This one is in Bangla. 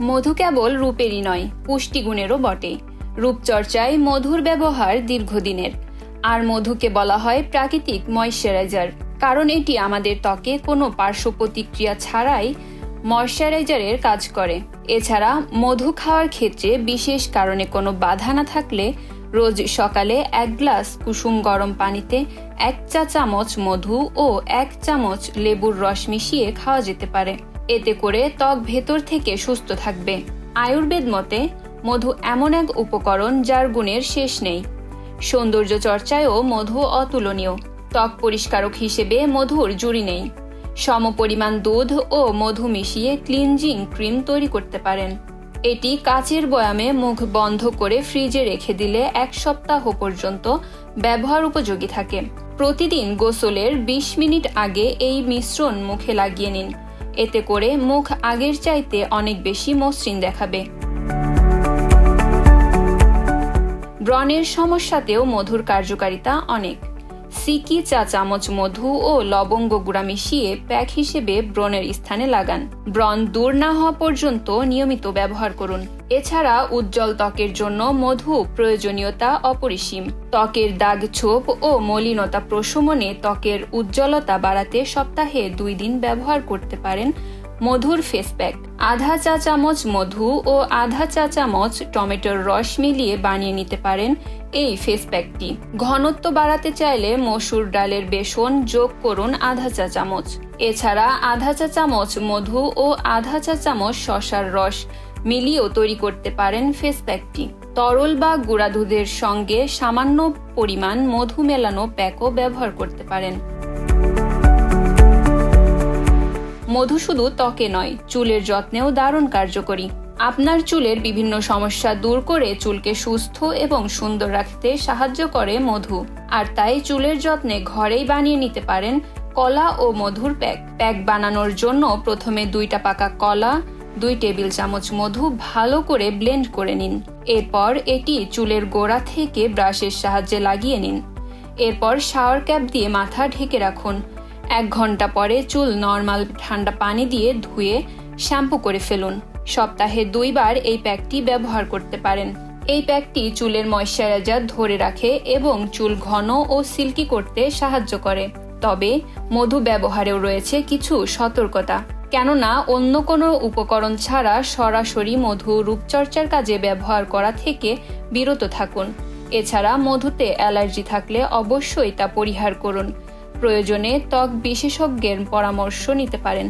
মধু কেবল রূপেরই নয়, পুষ্টিগুণেরও বটে। রূপচর্চায় মধুর ব্যবহার দীর্ঘদিনের। আর মধুকে বলা হয় প্রাকৃতিক ময়শ্চারাইজার, কারণ এটি আমাদের ত্বকে কোনো পার্শ্ব প্রতিক্রিয়া ছাড়াই ময়শ্চারাইজারের কাজ করে। এছাড়া মধু খাওয়ার ক্ষেত্রে বিশেষ কারণে কোনো বাধা না থাকলে রোজ সকালে এক গ্লাস কুসুম গরম পানিতে এক চা চামচ মধু ও এক চামচ লেবুর রস মিশিয়ে খাওয়া যেতে পারে। এতে করে ত্বক ভেতর থেকে সুস্থ থাকবে। আয়ুর্বেদ মতে, মধু এমন এক উপকরণ যার গুণের শেষ নেই। সৌন্দর্য চর্চায়ও মধু অতুলনীয়। ত্বক পরিষ্কারক হিসেবে মধুর জুড়ি নেই। সমপরিমাণ দুধ ও মধু মিশিয়ে ক্লিনজিং ক্রিম তৈরি করতে পারেন। এটি কাচের বয়ামে মুখ বন্ধ করে ফ্রিজে রেখে দিলে এক সপ্তাহ পর্যন্ত ব্যবহার উপযোগী থাকে। প্রতিদিন গোসলের ২০ মিনিট আগে এই মিশ্রণ মুখে লাগিয়ে নিন। এতে করে মুখ আগের চাইতে অনেক বেশি মসৃণ দেখাবে। ব্রণের সমস্যাতেও মধুর কার্যকারিতা অনেক। সিকি, চা চামচ মধু ও লবঙ্গ গুঁড়া মিশিয়ে প্যাক হিসেবে ব্রণের স্থানে লাগান। ব্রণ দূর না হওয়া পর্যন্ত নিয়মিত ব্যবহার করুন। এছাড়া উজ্জ্বল ত্বকের জন্য মধু প্রয়োজনীয়তা অপরিসীম। ত্বকের দাগ ছোপ ও মলিনতা প্রশমনে ত্বকের উজ্জ্বলতা বাড়াতে সপ্তাহে দুই দিন ব্যবহার করতে পারেন মধুর ফেস প্যাক আধা চা চামচ মধু ও আধা চা চামচ টমেটোর রস মিলিয়ে বানিয়ে নিতে পারেন এই ফেস প্যাকটি ঘনত্ব বাড়াতে চাইলে মসুর ডালের বেসন যোগ করুন আধা চা চামচ। এছাড়া আধা চা চামচ মধু ও আধা চা চামচ শশার রস মিলিয়েও তৈরি করতে পারেন ফেস প্যাকটি তরল বা গুঁড়া দুধের সঙ্গে সামান্য পরিমাণ মধু মেলানো প্যাকও ব্যবহার করতে পারেন। মধু শুধু ত্বকে নয়, চুলের যত্নেও দারুণ কার্যকরী। আপনার চুলের বিভিন্ন সমস্যা দূর করে চুলকে সুস্থ এবং সুন্দর রাখতে সাহায্য করে মধু। আর তাই চুলের যত্নে ঘরেই বানিয়ে নিতে পারেন কলা ও মধুর প্যাক। প্যাক বানানোর জন্য প্রথমে দুইটা পাকা কলা, দুই টেবিল চামচ মধু ভালো করে ব্লেন্ড করে নিন। এরপর এটি চুলের গোড়া থেকে ব্রাশের সাহায্যে লাগিয়ে নিন। এরপর শাওয়ার ক্যাপ দিয়ে মাথা ঢেকে রাখুন। এক ঘণ্টা পরে চুল নর্মাল ঠান্ডা পানি দিয়ে ধুয়ে শ্যাম্পু করে ফেলুন। সপ্তাহে দুইবার এই প্যাকটি ব্যবহার করতে পারেন। এই প্যাকটি চুলের ময়শ্চারাইজার ধরে রাখে এবং চুল ঘন ও সিল্কি করতে সাহায্য করে। তবে মধু ব্যবহারেও রয়েছে কিছু সতর্কতা, কেননা অন্য কোনো উপকরণ ছাড়া সরাসরি মধু রূপচর্চার কাজে ব্যবহার করা থেকে বিরত থাকুন। এছাড়া মধুতে অ্যালার্জি থাকলে অবশ্যই তা পরিহার করুন। প্রয়োজনে ত্বক বিশেষজ্ঞের পরামর্শ নিতে পারেন।